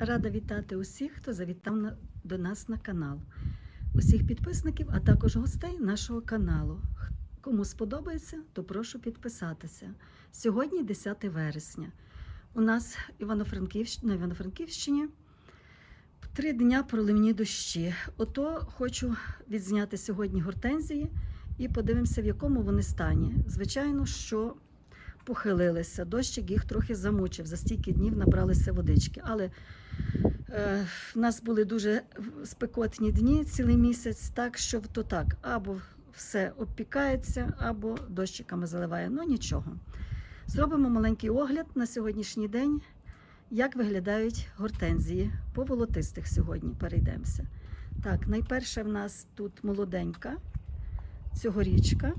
Рада вітати усіх, хто завітав до нас на канал, усіх підписників, а також гостей нашого каналу. Кому сподобається, то прошу підписатися. Сьогодні 10 вересня. У нас Івано-Франківщ... на Івано-Франківщині три дня проливні дощі. Ото хочу відзняти сьогодні гортензії і подивимося, в якому вони стані. Звичайно, що похилилися. Дощик їх трохи замучив. За стільки днів набралися водички. Але е, в нас були дуже спекотні дні цілий місяць, так що то так, або все обпікається, або дощиками заливає. Ну нічого. Зробимо маленький огляд на сьогоднішній день, як виглядають гортензії. По волотистих сьогодні перейдемося. Так, найперше в нас тут молоденька, цьогорічка.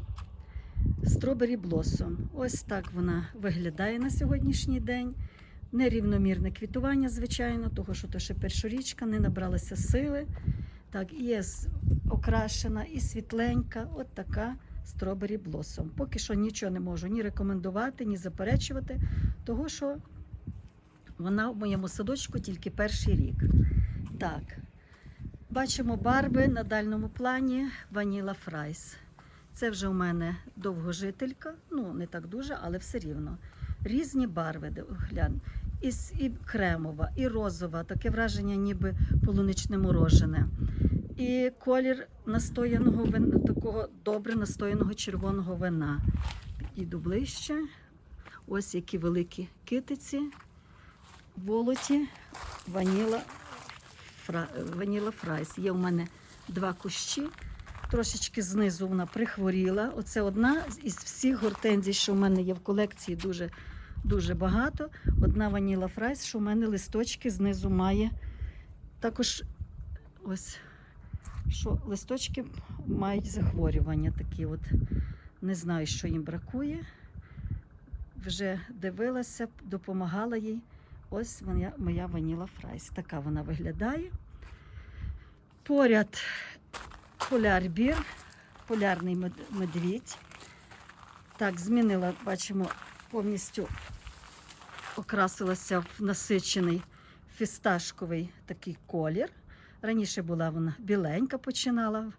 Стробері Blossom. Ось так вона виглядає на сьогоднішній день. Нерівномірне квітування, звичайно, того, що то ще першорічка, не набралася сили. Так, і є окрашена і світленька, от така Strawberry Blossom. Поки що нічого не можу ні рекомендувати, ні заперечувати, того що вона в моєму садочку тільки перший рік. Так, бачимо барви на дальньому плані Vanilla Fries. Це вже у мене довгожителька, ну не так дуже, але все рівно. Різні барви, глянь. І, і кремова, і розова, таке враження, ніби полуничне морожене. І колір настояного вина, такого добре настояного червоного вина. Підійду ближче. Ось які великі китиці, волоті, ваніла, фра, ваніла фрайс. Є у мене два кущі. Трошечки знизу вона прихворіла. Оце одна із всіх гортензій, що в мене є в колекції, дуже, дуже багато. Одна ваніла фрайс, що в мене листочки знизу має. Також ось що листочки мають захворювання такі. от. Не знаю, що їм бракує. Вже дивилася, допомагала їй. Ось моя, моя ваніла фрайс. Така вона виглядає. Поряд полярбір, полярний медвідь. Так, змінила, бачимо, повністю окрасилася в насичений фісташковий такий колір. Раніше була вона біленька, починала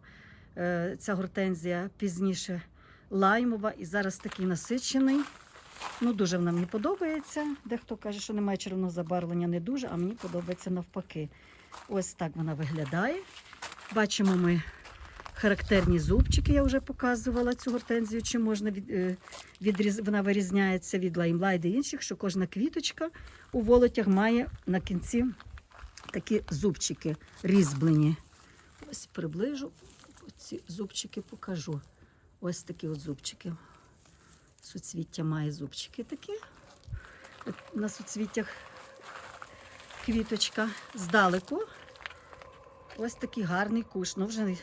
е, ця гортензія, пізніше лаймова, і зараз такий насичений. Ну, дуже вона мені подобається. Дехто каже, що немає червоного забарвлення, не дуже, а мені подобається навпаки. Ось так вона виглядає. Бачимо ми характерні зубчики, я вже показувала цю гортензію, чи можна від, е, відріз... вона вирізняється від лаймлайд і інших, що кожна квіточка у волотях має на кінці такі зубчики різьблені. Ось приближу, ці зубчики покажу. Ось такі от зубчики. Суцвіття має зубчики такі. На суцвіттях квіточка здалеку. Ось такий гарний куш. Ну, вже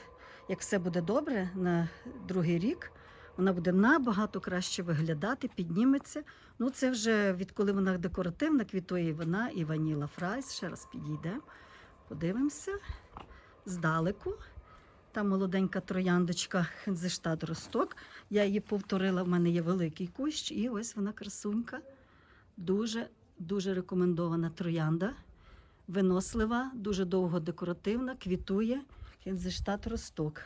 як все буде добре на другий рік, вона буде набагато краще виглядати, підніметься. Ну, це вже відколи вона декоративна, квітує і вона і ваніла фрайс. Ще раз підійдемо, подивимося. Здалеку. Там молоденька трояндочка Хензештад Росток. Я її повторила, в мене є великий кущ, і ось вона красунька. Дуже, дуже рекомендована троянда. Винослива, дуже довго декоративна, квітує. Хензештат Росток.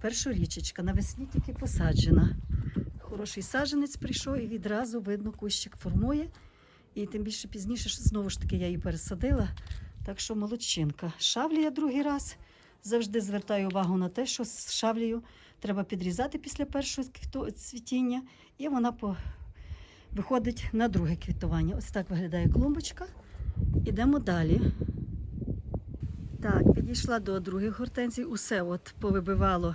Першорічечка, навесні тільки посаджена. Хороший саджанець прийшов і відразу видно, кущик формує. І тим більше пізніше, що знову ж таки, я її пересадила. Так що молодчинка. Шавлі я другий раз завжди звертаю увагу на те, що з шавлею треба підрізати після першого цвітіння, і вона по... виходить на друге квітування. Ось так виглядає клумбочка. Ідемо далі. Так, підійшла до других гортензій. Усе от повибивало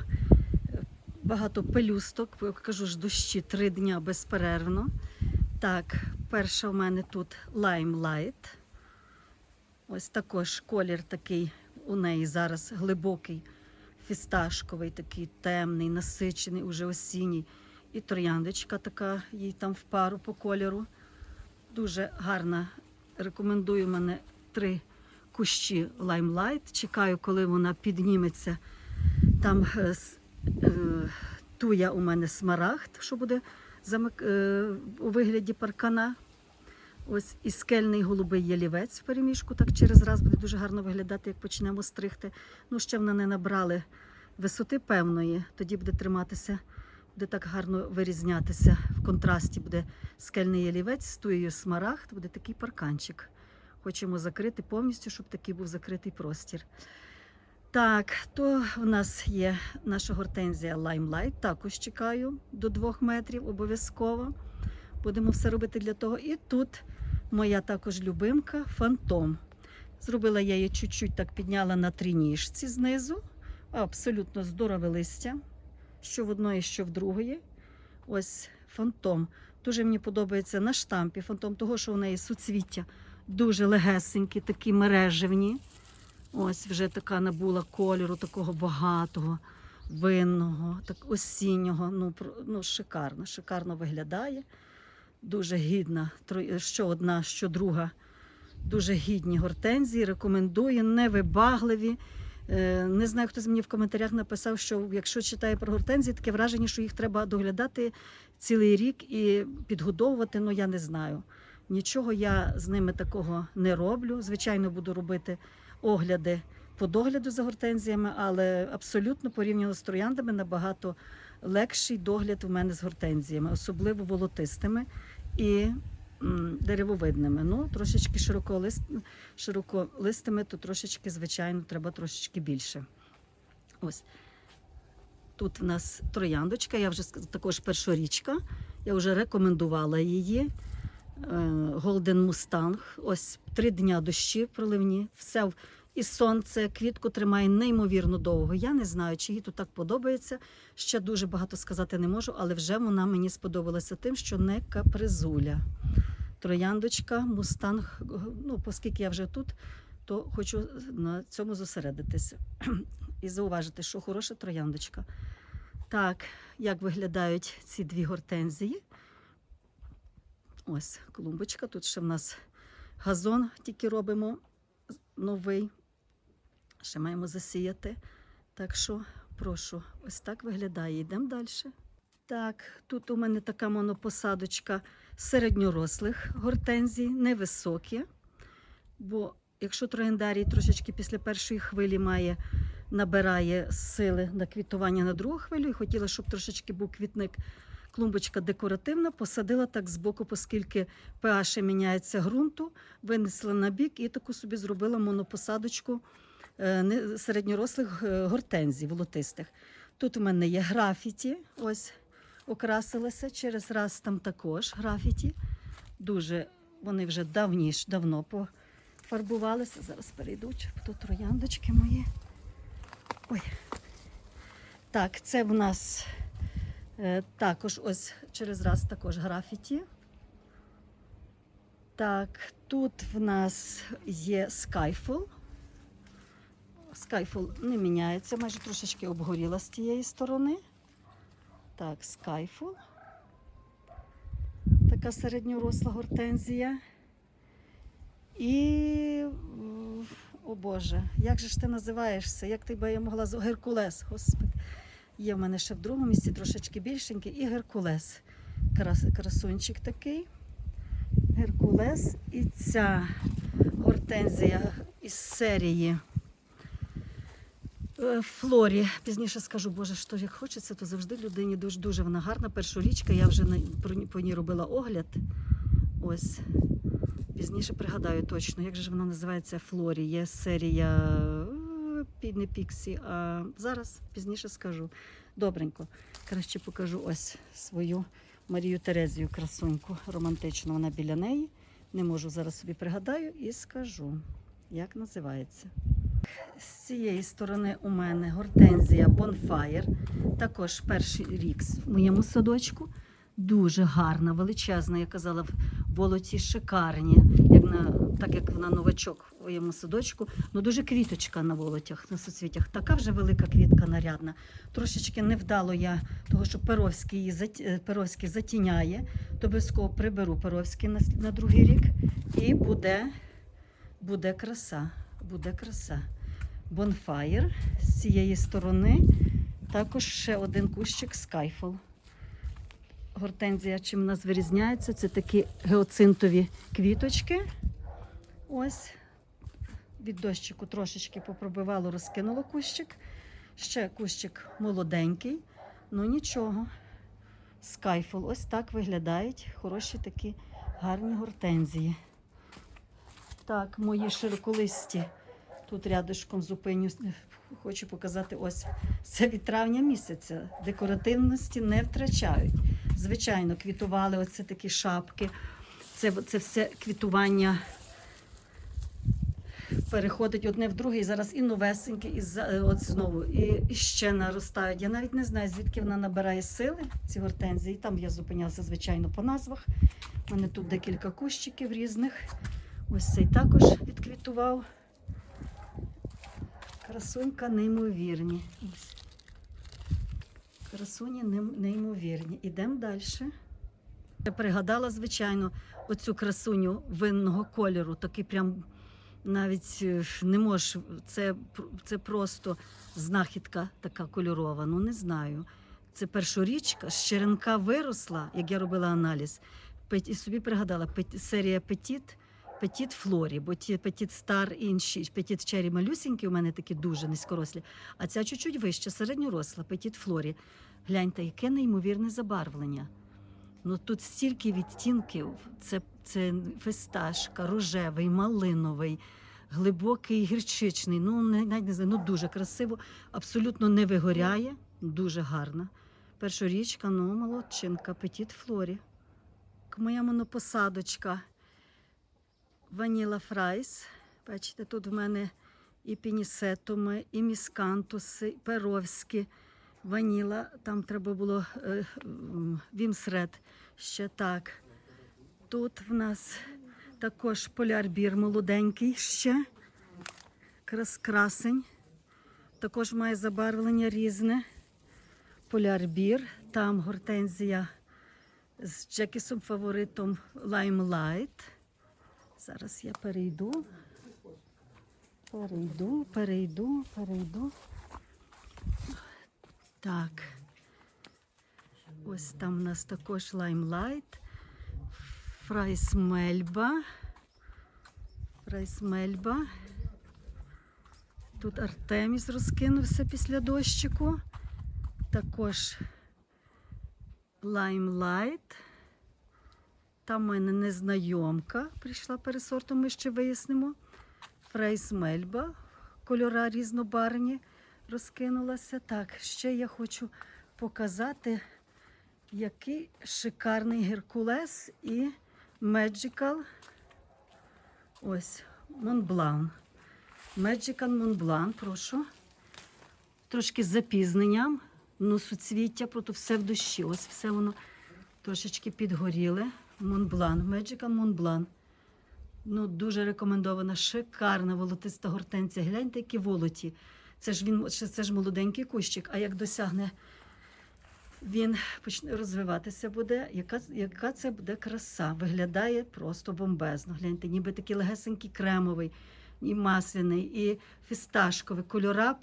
е, багато пелюсток. Кажу ж, дощі три дня безперервно. Так, перша в мене тут Light. Ось також колір такий у неї зараз глибокий, фісташковий, такий темний, насичений, уже осінній. І трояндочка така, їй там в пару по кольору. Дуже гарна. Рекомендую мене три кущі Limelight. Чекаю, коли вона підніметься. Там е, е, туя у мене смарагд, що буде замик, е, у вигляді паркана. Ось і скельний голубий ялівець в переміжку, так через раз буде дуже гарно виглядати, як почнемо стригти. Ну, ще вона не набрали висоти певної, тоді буде триматися, буде так гарно вирізнятися. В контрасті буде скельний ялівець з туєю смарагд, буде такий парканчик. Хочемо закрити повністю, щоб такий був закритий простір. Так, то в нас є наша гортензія Limelight, також чекаю до двох метрів обов'язково. Будемо все робити для того. І тут моя також любимка Фантом. Зробила я її чуть-чуть так підняла на три ніжці знизу. Абсолютно здорове листя, що в одної, що в другої. Ось фантом. Дуже мені подобається на штампі фантом, того, що в неї суцвіття дуже легесенькі, такі мережевні. Ось вже така набула кольору, такого багатого, винного, так осіннього. Ну, ну шикарно, шикарно виглядає. Дуже гідна, що одна, що друга. Дуже гідні гортензії. Рекомендую, невибагливі. Е, Не знаю, хтось мені в коментарях написав, що якщо читає про гортензії, таке враження, що їх треба доглядати цілий рік і підгодовувати. Ну я не знаю. Нічого я з ними такого не роблю. Звичайно, буду робити огляди по догляду за гортензіями, але абсолютно порівняно з трояндами набагато легший догляд у мене з гортензіями, особливо волотистими і м, деревовидними. Ну, трошечки широколист, широколистими, то трошечки, звичайно, треба трошечки більше. Ось. Тут в нас трояндочка, я вже також першорічка, я вже рекомендувала її. Golden Mustang. Ось три дня дощі проливні, все і сонце, квітку тримає неймовірно довго. Я не знаю, чи їй тут так подобається. Ще дуже багато сказати не можу, але вже вона мені сподобалася тим, що не капризуля. Трояндочка, мустанг. Ну, оскільки я вже тут, то хочу на цьому зосередитися і зауважити, що хороша трояндочка. Так, як виглядають ці дві гортензії? Ось клумбочка. Тут ще в нас газон тільки робимо новий. Ще маємо засіяти. Так що, прошу, ось так виглядає. Йдемо далі. Так, тут у мене така монопосадочка середньорослих гортензій, невисокі. Бо якщо трояндарій трошечки після першої хвилі має, набирає сили на квітування на другу хвилю, і хотіла, щоб трошечки був квітник клумбочка декоративна, посадила так збоку, оскільки pH міняється ґрунту, винесла на бік і таку собі зробила монопосадочку е, середньорослих е, гортензій волотистих. Тут у мене є графіті, ось окрасилися, через раз там також графіті. Дуже вони вже давніш, давно пофарбувалися. Зараз перейдуть, тут трояндочки мої. Ой. Так, це в нас Також ось через раз також графіті. Так, тут в нас є Skyfall. Skyfall не міняється, майже трошечки обгоріла з тієї сторони. Так, Skyfall. Така середньоросла гортензія. І, о Боже, як же ж ти називаєшся? Як ти би я могла з Геркулес, господи. Є в мене ще в другому місці трошечки більшенький і Геркулес. Крас, красунчик такий. Геркулес. І ця гортензія із серії е, Флорі. Пізніше скажу, Боже, що як хочеться, то завжди людині дуже, дуже вона гарна. Першорічка, я вже по ній робила огляд. Ось. Пізніше пригадаю точно, як же вона називається Флорі. Є серія не Піксі, а зараз пізніше скажу. Добренько. Краще покажу ось свою Марію Терезію красуньку. Романтично вона біля неї. Не можу зараз собі пригадаю і скажу, як називається. З цієї сторони у мене гортензія Bonfire. Також перший рік в моєму садочку. Дуже гарна, величезна, я казала, в болоті шикарні, як на, так як вона новачок у моєму садочку. Ну дуже квіточка на волотях, на суцвітях. Така вже велика квітка нарядна. Трошечки невдало я, того що Перовський її е, Перовський затіняє, то обов'язково приберу Перовський на, на другий рік. І буде, буде краса. Буде краса. Bonfire з цієї сторони. Також ще один кущик Skyfall. Гортензія, чим в нас вирізняється, це такі геоцинтові квіточки. Ось від дощику трошечки попробивало, розкинуло кущик. Ще кущик молоденький, ну нічого. Скайфол. Ось так виглядають хороші такі гарні гортензії. Так, мої широколисті. Тут рядышком зупинюсь. Хочу показати ось це від травня місяця. Декоративності не втрачають. Звичайно, квітували оце такі шапки. Це, це все квітування переходить одне в друге, і зараз і новесеньке, і е, от знову, і, і ще наростають. Я навіть не знаю, звідки вона набирає сили, ці гортензії. Там я зупинялася, звичайно, по назвах. У мене тут декілька кущиків різних. Ось цей також відквітував. Красунька неймовірні. Ось. Красуні нейм- неймовірні. Ідемо далі. Я пригадала, звичайно, оцю красуню винного кольору. Такий прям навіть е, не можеш. Це, це просто знахідка така кольорова. Ну не знаю. Це першорічка, з черенка виросла, як я робила аналіз. І собі пригадала серія Петіт. Петіт Флорі, бо ті Петіт Стар і інші Петіт Чері малюсінькі у мене такі дуже низькорослі, а ця чуть-чуть вища, середньоросла, Петіт Флорі. Гляньте, яке неймовірне забарвлення. Ну тут стільки відтінків. Це, це фисташка, рожевий, малиновий, глибокий, гірчичний. Ну, навіть не знаю, ну дуже красиво, абсолютно не вигоряє, дуже гарна. Першорічка, ну, молодчинка, Петіт Флорі. Моя монопосадочка. Ваніла Фрайс. Бачите, тут в мене і пінісетуми, і міскантуси, і перовські. Ваніла, там треба було е, вімсред ще так. Тут в нас також полярбір молоденький ще. Крас, красень. Також має забарвлення різне. Полярбір. Там гортензія з Джекісом фаворитом Limelight. Зараз я перейду. Перейду, перейду, перейду. Так. Ось там у нас також лаймлайт. Фрайс Мельба. Фрайс Мельба. Тут Артеміс розкинувся після дощику. Також лаймлайт. Там в мене незнайомка прийшла пересортом, ми ще вияснимо. Фрейс Мельба, кольора різнобарвні розкинулася. Так, ще я хочу показати, який шикарний Геркулес і Magical. Ось, Монблан. Magical Монблан, прошу. Трошки з запізненням. Ну, суцвіття, просто все в дощі. Ось все воно трошечки підгоріле. Монблан, Magical Монблан. Ну, дуже рекомендована, шикарна волотиста гортенція. Гляньте, які волоті. Це ж він це, ж молоденький кущик, а як досягне він почне розвиватися буде, яка, яка це буде краса. Виглядає просто бомбезно. Гляньте, ніби такий легесенький кремовий, і масляний, і фісташковий, кольора,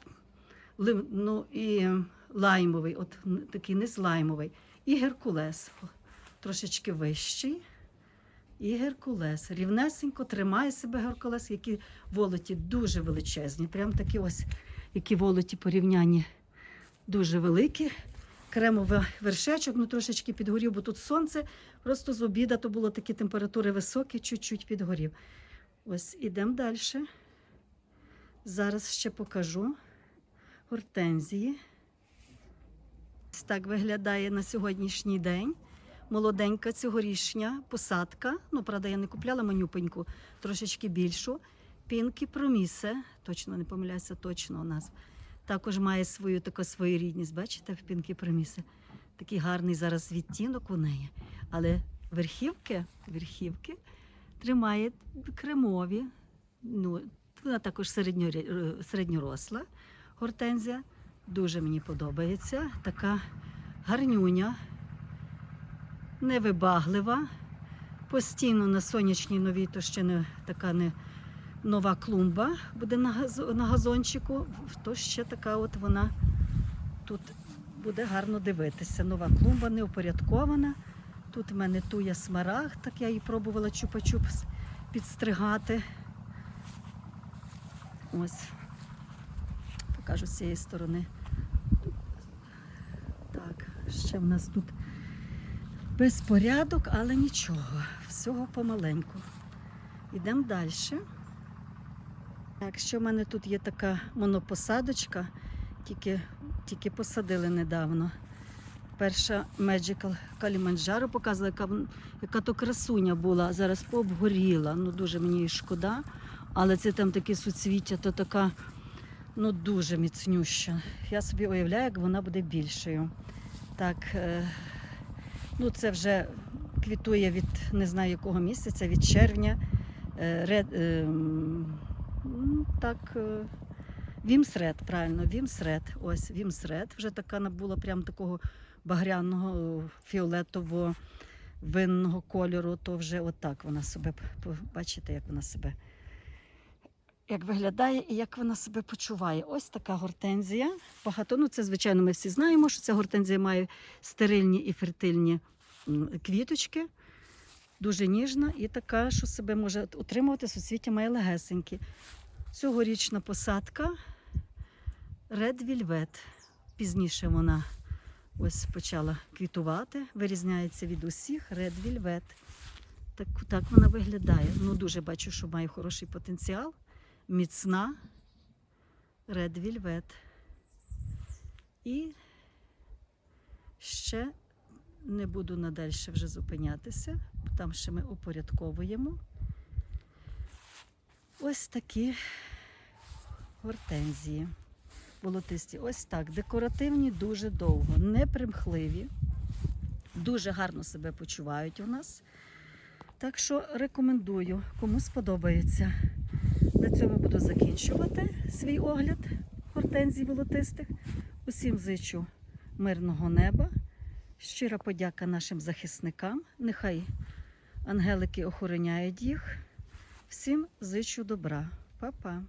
ну, і лаймовий, от такий низ лаймовий. І Геркулес, трошечки вищий. І Геркулес. Рівнесенько тримає себе Геркулес, які волоті дуже величезні. Прям такі ось, які волоті порівнянні дуже великі. Кремовий вершечок, ну трошечки підгорів, бо тут сонце. Просто з обіда то було такі температури високі, чуть-чуть підгорів. Ось ідемо далі. Зараз ще покажу гортензії. Ось так виглядає на сьогоднішній день. Молоденька цьогорічня посадка. Ну, правда, я не купляла манюпеньку, трошечки більшу. Пінкі Промісе, точно не помиляюся, точно у нас. Також має свою таку своєрідність. Бачите, в Пінкі Промісе. Такий гарний зараз відтінок у неї. Але верхівки, верхівки тримає кремові. Ну, вона також середньо, середньоросла гортензія. Дуже мені подобається. Така гарнюня, невибаглива. Постійно на сонячній новій, то ще не така не нова клумба буде на, газо, на газончику. То ще така от вона тут буде гарно дивитися. Нова клумба не упорядкована. Тут в мене туя смарагд, так я її пробувала чупа-чупс підстригати. Ось. Покажу з цієї сторони. Так, ще в нас тут безпорядок, але нічого. Всього помаленьку. Йдемо далі. Так, що в мене тут є така монопосадочка, тільки, тільки посадили недавно. Перша Magical Kalimanjaro показувала, яка, яка то красуня була, зараз пообгоріла. Ну дуже мені її шкода. Але це там таке суцвіття, то така ну дуже міцнюща. Я собі уявляю, як вона буде більшою. Так, е, ну це вже квітує від не знаю якого місяця, від червня. Е, Ред, е, м, м, так, е, Вімсред, правильно, Вімсред. Ось Вімсред. Вже така набула прям такого багряного фіолетового винного кольору, то вже отак вона себе бачите, як вона себе як виглядає і як вона себе почуває. Ось така гортензія. Багато. Ну, це, звичайно, ми всі знаємо, що ця гортензія має стерильні і фертильні квіточки. Дуже ніжна і така, що себе може утримувати, суцвіття має легесенькі. Цьогорічна посадка Red Velvet. Пізніше вона ось почала квітувати, вирізняється від усіх Red Velvet. Так, так вона виглядає. Ну, дуже бачу, що має хороший потенціал. Міцна Red Velvet. І ще не буду надальше вже зупинятися, там ще ми упорядковуємо. Ось такі гортензії болотисті. Ось так. Декоративні дуже довго, непримхливі, дуже гарно себе почувають у нас. Так що рекомендую, кому сподобається. На цьому буду закінчувати свій огляд гортензій волотистих. Усім зичу мирного неба. Щира подяка нашим захисникам. Нехай ангелики охороняють їх. Всім зичу добра. Па-па.